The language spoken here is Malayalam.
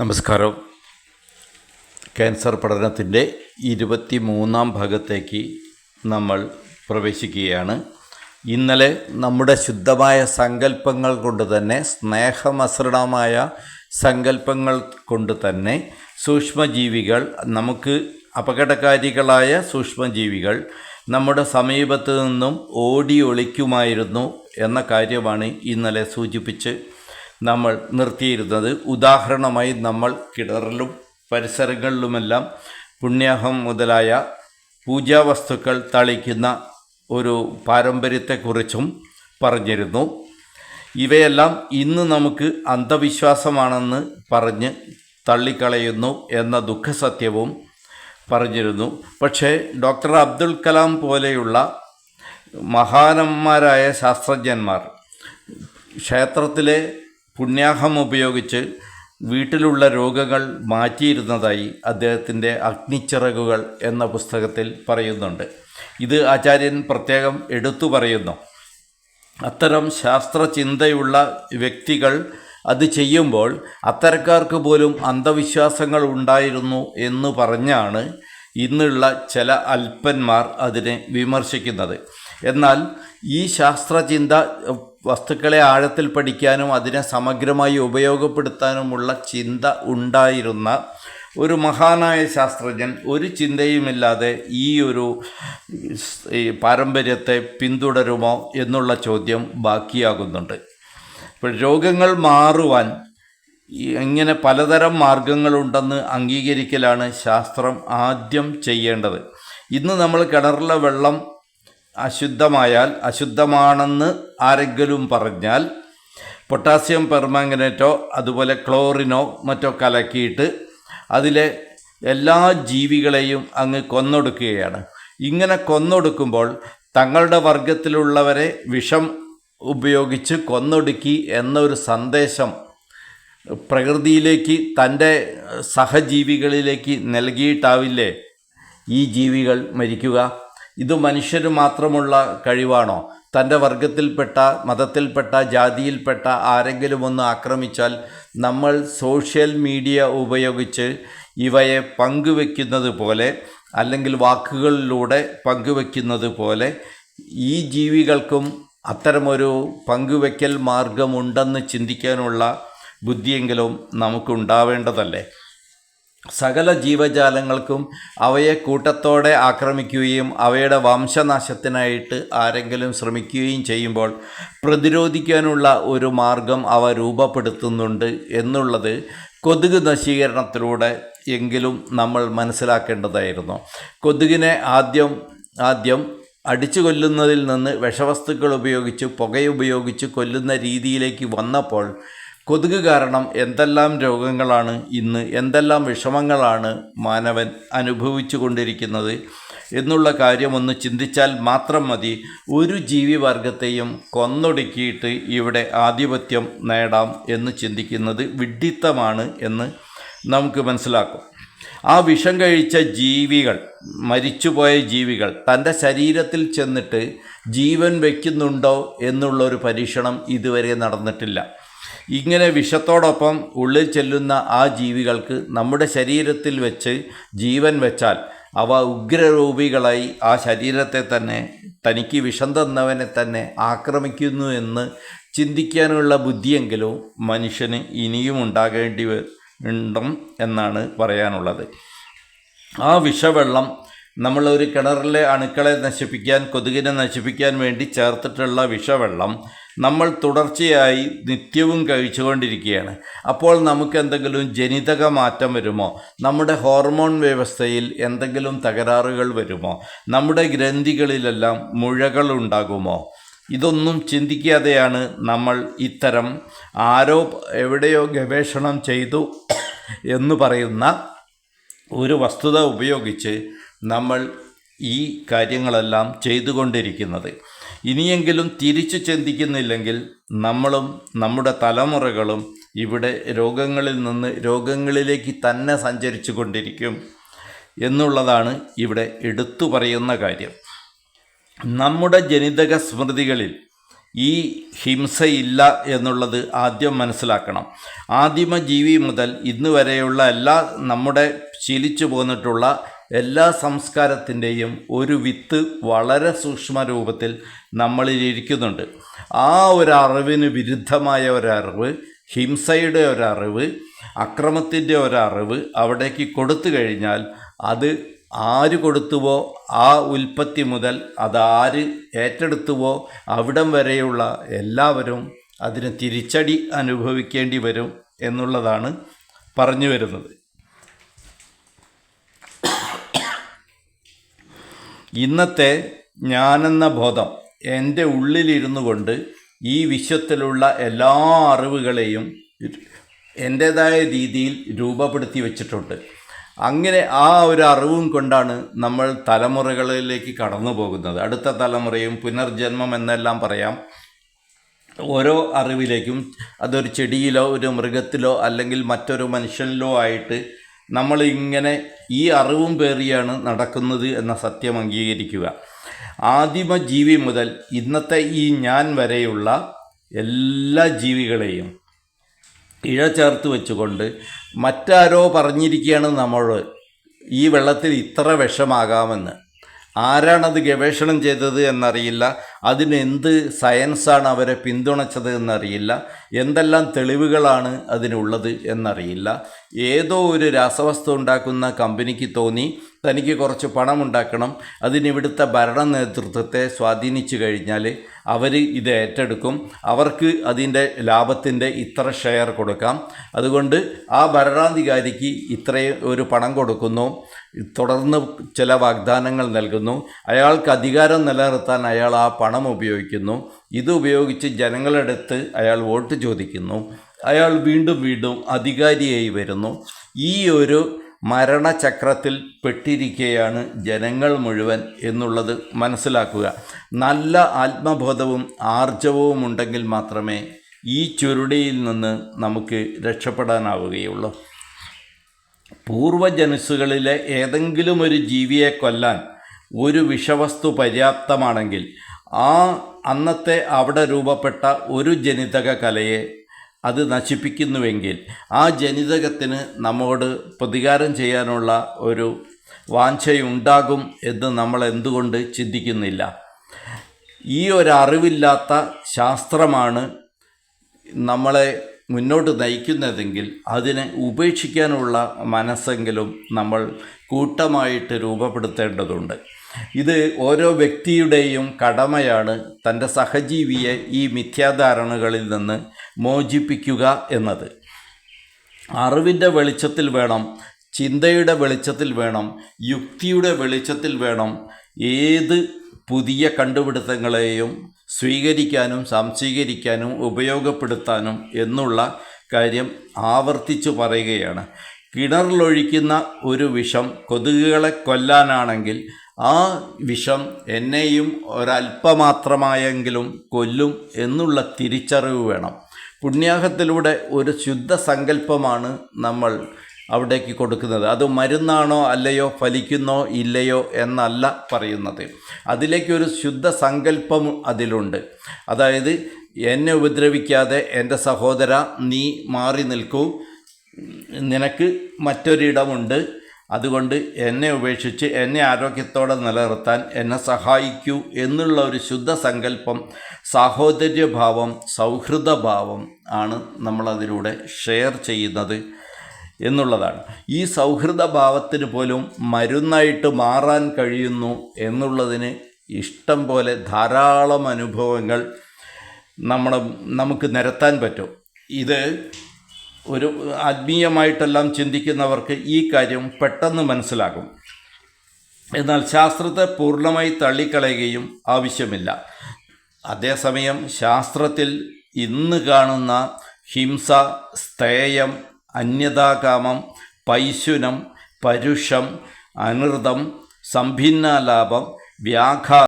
നമസ്കാരം. ക്യാൻസർ പഠനത്തിന്റെ ഇരുപത്തി മൂന്നാം ഭാഗത്തേക്ക് നമ്മൾ പ്രവേശിക്കുകയാണ്. ഇന്നലെ നമ്മുടെ ശുദ്ധമായ സങ്കല്പങ്ങൾ കൊണ്ട് തന്നെ സ്നേഹമസൃണമായ സങ്കല്പങ്ങൾ കൊണ്ട് തന്നെ സൂക്ഷ്മജീവികൾ നമുക്ക് അപകടകാരികളായ സൂക്ഷ്മജീവികൾ നമ്മുടെ സമീപത്ത് നിന്നും ഓടി ഒളിക്കുമായിരുന്നു എന്ന കാര്യമാണ് ഇന്നലെ സൂചിപ്പിച്ച് നമ്മൾ നിർത്തിയിരുന്നത്. ഉദാഹരണമായി നമ്മൾ കിണറിലും പരിസരങ്ങളിലുമെല്ലാം പുണ്യാഹം മുതലായ പൂജാവസ്തുക്കൾ തളിക്കുന്ന ഒരു പാരമ്പര്യത്തെക്കുറിച്ചും പറഞ്ഞിരുന്നു. ഇവയെല്ലാം ഇന്ന് നമുക്ക് അന്ധവിശ്വാസമാണെന്ന് പറഞ്ഞ് തള്ളിക്കളയുന്നു എന്ന ദുഃഖസത്യവും പറഞ്ഞിരുന്നു. പക്ഷേ ഡോക്ടർ അബ്ദുൽ കലാം പോലെയുള്ള മഹാനന്മാരായ ശാസ്ത്രജ്ഞന്മാർ ക്ഷേത്രത്തിലെ പുണ്യാഹം ഉപയോഗിച്ച് വീട്ടിലുള്ള രോഗങ്ങൾ മാറ്റിയിരുന്നതായി അദ്ദേഹത്തിന്റെ അഗ്നിച്ചിറകുകൾ എന്ന പുസ്തകത്തിൽ പറയുന്നുണ്ട്. ഇത് ആചാര്യൻ പ്രത്യേകം എടുത്തു പറയുന്നു. അത്തരം ശാസ്ത്രചിന്തയുള്ള വ്യക്തികൾ അത് ചെയ്യുമ്പോൾ അത്തരക്കാർക്ക് പോലും അന്ധവിശ്വാസങ്ങൾ ഉണ്ടായിരുന്നു എന്ന് പറഞ്ഞാണ് ഇന്നുള്ള ചില അല്പന്മാർ അതിനെ വിമർശിക്കുന്നത്. എന്നാൽ ഈ ശാസ്ത്രചിന്ത വസ്തുക്കളെ ആഴത്തിൽ പഠിക്കാനും അതിനെ സമഗ്രമായി ഉപയോഗപ്പെടുത്താനുമുള്ള ചിന്ത ഉണ്ടായിരുന്ന ഒരു മഹാനായ ശാസ്ത്രജ്ഞൻ ഒരു ചിന്തയുമില്ലാതെ ഈ ഒരു പാരമ്പര്യത്തെ പിന്തുടരുമോ എന്നുള്ള ചോദ്യം ബാക്കിയാകുന്നുണ്ട്. ഇപ്പോൾ രോഗങ്ങൾ മാറുവാൻ ഇങ്ങനെ പലതരം മാർഗങ്ങളുണ്ടെന്ന് അംഗീകരിക്കലാണ് ശാസ്ത്രം ആദ്യം ചെയ്യേണ്ടത്. ഇന്ന് നമ്മൾ കിണറിലെ വെള്ളം അശുദ്ധമായാൽ അശുദ്ധമാണെന്ന് ആരെങ്കിലും പറഞ്ഞാൽ പൊട്ടാസ്യം പെർമാംഗനേറ്റോ അതുപോലെ ക്ലോറിനോ മറ്റോ കലക്കിയിട്ട് അതിലെ എല്ലാ ജീവികളെയും അങ്ങ് കൊന്നൊടുക്കുകയാണ്. ഇങ്ങനെ കൊന്നൊടുക്കുമ്പോൾ തങ്ങളുടെ വർഗത്തിലുള്ളവരെ വിഷം ഉപയോഗിച്ച് കൊന്നൊടുക്കി എന്നൊരു സന്ദേശം പ്രകൃതിയിലേക്ക് തന്റെ സഹജീവികളിലേക്ക് നൽകിയിട്ടാവില്ലേ ഈ ജീവികൾ മരിക്കുക? ഇത് മനുഷ്യന് മാത്രമുള്ള കഴിവാണോ? തന്റെ വർഗത്തിൽപ്പെട്ട മതത്തിൽപ്പെട്ട ജാതിയിൽപ്പെട്ട ആരെങ്കിലും ഒന്ന് ആക്രമിച്ചാൽ നമ്മൾ സോഷ്യൽ മീഡിയ ഉപയോഗിച്ച് ഇവയെ പങ്കുവെക്കുന്നത് പോലെ അല്ലെങ്കിൽ വാക്കുകളിലൂടെ പങ്കുവെക്കുന്നത് പോലെ ഈ ജീവികൾക്കും അത്തരമൊരു പങ്കുവെക്കൽ മാർഗമുണ്ടെന്ന് ചിന്തിക്കാനുള്ള ബുദ്ധിയെങ്കിലും നമുക്കുണ്ടാവേണ്ടതല്ലേ? സകല ജീവജാലങ്ങൾക്കും അവയെ കൂട്ടത്തോടെ ആക്രമിക്കുകയും അവയുടെ വംശനാശത്തിനായിട്ട് ആരെങ്കിലും ശ്രമിക്കുകയും ചെയ്യുമ്പോൾ പ്രതിരോധിക്കാനുള്ള ഒരു മാർഗം അവ രൂപപ്പെടുത്തുന്നുണ്ട് എന്നുള്ളത് കൊതുക് നശീകരണത്തിലൂടെ എങ്കിലും നമ്മൾ മനസ്സിലാക്കേണ്ടതായിരുന്നു. കൊതുകിനെ ആദ്യം ആദ്യം അടിച്ചു കൊല്ലുന്നതിൽ നിന്ന് വിഷവസ്തുക്കൾ ഉപയോഗിച്ച് പുകയുപയോഗിച്ച് കൊല്ലുന്ന രീതിയിലേക്ക് വന്നപ്പോൾ കൊതുക് കാരണം എന്തെല്ലാം രോഗങ്ങളാണ് ഇന്ന് എന്തെല്ലാം വിഷമങ്ങളാണ് മാനവൻ അനുഭവിച്ചു കൊണ്ടിരിക്കുന്നത് എന്നുള്ള കാര്യം ഒന്ന് ചിന്തിച്ചാൽ മാത്രം മതി. ഒരു ജീവിവർഗത്തെയും കൊന്നൊടുക്കിയിട്ട് ഇവിടെ ആധിപത്യം നേടാം എന്ന് ചിന്തിക്കുന്നത് വിഡ്ഢിത്തമാണ് എന്ന് നമുക്ക് മനസ്സിലാക്കും. ആ വിഷം കഴിച്ച ജീവികൾ മരിച്ചുപോയ ജീവികൾ തന്റെ ശരീരത്തിൽ ചെന്നിട്ട് ജീവൻ വയ്ക്കുന്നുണ്ടോ എന്നുള്ളൊരു പരീക്ഷണം ഇതുവരെ നടന്നിട്ടില്ല. ഇങ്ങനെ വിഷത്തോടൊപ്പം ഉള്ളിൽ ചെല്ലുന്ന ആ ജീവികൾക്ക് നമ്മുടെ ശരീരത്തിൽ വെച്ച് ജീവൻ വെച്ചാൽ അവ ഉഗ്രരൂപികളായി ആ ശരീരത്തെ തന്നെ തനിക്ക് വിഷം തന്നവനെ തന്നെ ആക്രമിക്കുന്നു എന്ന് ചിന്തിക്കാനുള്ള ബുദ്ധിയെങ്കിലും മനുഷ്യന് ഇനിയും ഉണ്ടാകേണ്ടി ഉണ്ടും എന്നാണ് പറയാനുള്ളത്. ആ വിഷവെള്ളം നമ്മളൊരു കിണറിലെ അണുക്കളെ നശിപ്പിക്കാൻ കൊതുകിനെ നശിപ്പിക്കാൻ വേണ്ടി ചേർത്തിട്ടുള്ള വിഷവെള്ളം നമ്മൾ തുടർച്ചയായി നിത്യവും കഴിച്ചുകൊണ്ടിരിക്കുകയാണ്. അപ്പോൾ നമുക്ക് എന്തെങ്കിലും ജനിതക മാറ്റം വരുമോ? നമ്മുടെ ഹോർമോൺ വ്യവസ്ഥയിൽ എന്തെങ്കിലും തകരാറുകൾ വരുമോ? നമ്മുടെ ഗ്രന്ഥികളിലെല്ലാം മുഴകൾ ഉണ്ടാകുമോ? ഇതൊന്നും ചിന്തിക്കാതെയാണ് നമ്മൾ ഇത്തരം ആരോ എവിടെയോ ഗവേഷണം ചെയ്തു എന്ന് പറയുന്ന ഒരു വസ്തുത ഉപയോഗിച്ച് നമ്മൾ ഈ കാര്യങ്ങളെല്ലാം ചെയ്തുകൊണ്ടിരിക്കുന്നത്. ഇനിയെങ്കിലും തിരിച്ചു ചിന്തിക്കുന്നില്ലെങ്കിൽ നമ്മളും നമ്മുടെ തലമുറകളും ഇവിടെ രോഗങ്ങളിൽ നിന്ന് രോഗങ്ങളിലേക്ക് തന്നെ സഞ്ചരിച്ചു കൊണ്ടിരിക്കും എന്നുള്ളതാണ് ഇവിടെ എടുത്തു പറയുന്ന കാര്യം. നമ്മുടെ ജനിതക സ്മൃതികളിൽ ഈ ഹിംസയില്ല എന്നുള്ളത് ആദ്യം മനസ്സിലാക്കണം. ആദിമ ജീവി മുതൽ ഇന്ന് വരെയുള്ള എല്ലാ നമ്മുടെ ശീലിച്ചു പോന്നിട്ടുള്ള എല്ലാ സംസ്കാരത്തിന്റെയും ഒരു വിത്ത് വളരെ സൂക്ഷ്മ രൂപത്തിൽ നമ്മളിൽ ഇരിക്കുന്നുണ്ട്. ആ ഒരു അറിവിന് വിരുദ്ധമായ ഒരറിവ് ഹിംസയുടെ ഒരറിവ് അക്രമത്തിന്റെ ഒരറിവ് അവിടേക്ക് കൊടുത്തു കഴിഞ്ഞാൽ അത് ആര് കൊടുത്തുവോ ആ ഉൽപ്പത്തി മുതൽ അതാര് ഏറ്റെടുത്തുവോ അവിടം വരെയുള്ള എല്ലാവരും അതിന് തിരിച്ചടി അനുഭവിക്കേണ്ടി വരും എന്നുള്ളതാണ് പറഞ്ഞു വരുന്നത്. ഇന്നത്തെ ഞാനെന്ന ബോധം എന്റെ ഉള്ളിലിരുന്നു കൊണ്ട് ഈ വിശ്വത്തിലുള്ള എല്ലാ അറിവുകളെയും എന്റേതായ രീതിയിൽ രൂപപ്പെടുത്തി വച്ചിട്ടുണ്ട്. അങ്ങനെ ആ ഒരു അറിവും കൊണ്ടാണ് നമ്മൾ തലമുറകളിലേക്ക് കടന്നു പോകുന്നത്. അടുത്ത തലമുറയും പുനർജന്മം എന്നെല്ലാം പറയാം. ഓരോ അറിവിലേക്കും അതൊരു ചെടിയിലോ ഒരു മൃഗത്തിലോ അല്ലെങ്കിൽ മറ്റൊരു മനുഷ്യനിലോ ആയിട്ട് നമ്മൾ ഇങ്ങനെ ഈ അറിവും പേറിയാണ് നടക്കുന്നത് എന്ന സത്യം അംഗീകരിക്കുക. ആദിമ ജീവി മുതൽ ഇന്നത്തെ ഈ ഞാൻ വരെയുള്ള എല്ലാ ജീവികളെയും ഇഴ ചേർത്ത് വെച്ചുകൊണ്ട് മറ്റാരോ പറഞ്ഞിരിക്കുകയാണ് നമ്മൾ ഈ വെള്ളത്തിൽ ഇത്ര വിഷമാകാമെന്ന്. ആരാണത് ഗവേഷണം ചെയ്തത് എന്നറിയില്ല. അതിന് എന്ത് സയൻസാണ് അവരെ പിന്തുണച്ചത് എന്നറിയില്ല. എന്തെല്ലാം തെളിവുകളാണ് അതിനുള്ളത് എന്നറിയില്ല. ഏതോ ഒരു രാസവസ്തു ഉണ്ടാക്കുന്ന കമ്പനിക്ക് തോന്നി തനിക്ക് കുറച്ച് പണമുണ്ടാക്കണം. അതിനിവിടുത്തെ ഭരണ നേതൃത്വത്തെ സ്വാധീനിച്ചു കഴിഞ്ഞാൽ അവർ ഇത് ഏറ്റെടുക്കും. അവർക്ക് അതിന്റെ ലാഭത്തിന്റെ ഇത്ര ഷെയർ കൊടുക്കാം. അതുകൊണ്ട് ആ ഭരണാധികാരിക്ക് ഇത്രയും ഒരു പണം കൊടുക്കുന്നു. തുടർന്ന് ചില വാഗ്ദാനങ്ങൾ നൽകുന്നു. അയാൾക്ക് അധികാരം നിലനിർത്താൻ അയാൾ ആ പണം ഉപയോഗിക്കുന്നു. ഇത് ഉപയോഗിച്ച് ജനങ്ങളെടുത്ത് അയാൾ വോട്ട് ചോദിക്കുന്നു. അയാൾ വീണ്ടും വീണ്ടും അധികാരിയായി വരുന്നു. ഈ ഒരു മരണചക്രത്തിൽ പെട്ടിരിക്കുകയാണ് ജനങ്ങൾ മുഴുവൻ എന്നുള്ളത് മനസ്സിലാക്കുക. നല്ല ആത്മബോധവും ആർജവവും ഉണ്ടെങ്കിൽ മാത്രമേ ഈ ചുരുടിയിൽ നിന്ന് നമുക്ക് രക്ഷപ്പെടാനാവുകയുള്ളൂ. പൂർവജനുസുകളിലെ ഏതെങ്കിലും ഒരു ജീവിയെ കൊല്ലാൻ ഒരു വിഷവസ്തു പര്യാപ്തമാണെങ്കിൽ ആ അന്നത്തെ അവിടെ രൂപപ്പെട്ട ഒരു ജനിതക കലയെ അത് നശിപ്പിക്കുന്നുവെങ്കിൽ ആ ജനിതകത്തിന് നമ്മോട് പ്രതികാരം ചെയ്യാനുള്ള ഒരു വാഞ്ചയുണ്ടാകും എന്ന് നമ്മൾ എന്തുകൊണ്ട് ചിന്തിക്കുന്നില്ല? ഈ ഒരു അറിവില്ലാത്ത ശാസ്ത്രമാണ് നമ്മളെ മുന്നോട്ട് നയിക്കുന്നതെങ്കിൽ അതിനെ ഉപേക്ഷിക്കാനുള്ള മനസ്സെങ്കിലും നമ്മൾ കൂട്ടമായിട്ട് രൂപപ്പെടുത്തേണ്ടതുണ്ട്. ഇത് ഓരോ വ്യക്തിയുടെയും കടമയാണ് തന്റെ സഹജീവിയെ ഈ മിഥ്യാധാരണകളിൽ നിന്ന് മോചിപ്പിക്കുക എന്നത്. അറിവിന്റെ വെളിച്ചത്തിൽ വേണം ചിന്തയുടെ വെളിച്ചത്തിൽ വേണം യുക്തിയുടെ വെളിച്ചത്തിൽ വേണം ഏത് പുതിയ കണ്ടുപിടുത്തങ്ങളെയും സ്വീകരിക്കാനും സംശീകരിക്കാനും ഉപയോഗപ്പെടുത്താനും എന്നുള്ള കാര്യം ആവർത്തിച്ചു പറയുകയാണ്. കിണറിലൊഴിക്കുന്ന ഒരു വിഷം കൊതുകുകളെ കൊല്ലാനാണെങ്കിൽ ആ വിഷം എന്നെയും ഒരല്പമാത്രമായെങ്കിലും കൊല്ലും എന്നുള്ള തിരിച്ചറിവ് വേണം. പുണ്യാഹത്തിലൂടെ ഒരു ശുദ്ധ സങ്കല്പമാണ് നമ്മൾ അവിടേക്ക് കൊടുക്കുന്നത്. അത് മരുന്നാണോ അല്ലയോ ഫലിക്കുന്നോ ഇല്ലയോ എന്നല്ല പറയുന്നത്. അതിലേക്കൊരു ശുദ്ധ സങ്കല്പം അതിലുണ്ട്. അതായത് എന്നെ ഉപദ്രവിക്കാതെ എന്റെ സഹോദര നീ മാറി നിൽക്കൂ. നിനക്ക് മറ്റൊരിടമുണ്ട്. അതുകൊണ്ട് എന്നെ ഉപേക്ഷിച്ച് എന്നെ ആരോഗ്യത്തോടെ നിലനിർത്താൻ എന്നെ സഹായിക്കൂ എന്നുള്ള ഒരു ശുദ്ധ സങ്കല്പം സാഹോദര്യഭാവം സൗഹൃദഭാവം ആണ് നമ്മളതിലൂടെ ഷെയർ ചെയ്യുന്നത് എന്നുള്ളതാണ്. ഈ സൗഹൃദഭാവത്തിന് പോലും മരുന്നായിട്ട് മാറാൻ കഴിയുന്നു എന്നുള്ളതിന് ഇഷ്ടം പോലെ ധാരാളം അനുഭവങ്ങൾ നമ്മൾ നമുക്ക് നിരത്താൻ പറ്റും. ഇത് ഒരു ആത്മീയമായിട്ടെല്ലാം ചിന്തിക്കുന്നവർക്ക് ഈ കാര്യം പെട്ടെന്ന് മനസ്സിലാകും. എന്നാൽ ശാസ്ത്രത്തെ പൂർണമായി തള്ളിക്കളയുകയും ആവശ്യമില്ല. അതേസമയം ശാസ്ത്രത്തിൽ ഇന്ന് കാണുന്ന ഹിംസ സ്ഥേയം അന്യതാകാമം പൈശുനം പരുഷം അനൃതം സംഭിന്നാലാപം വ്യാഘാ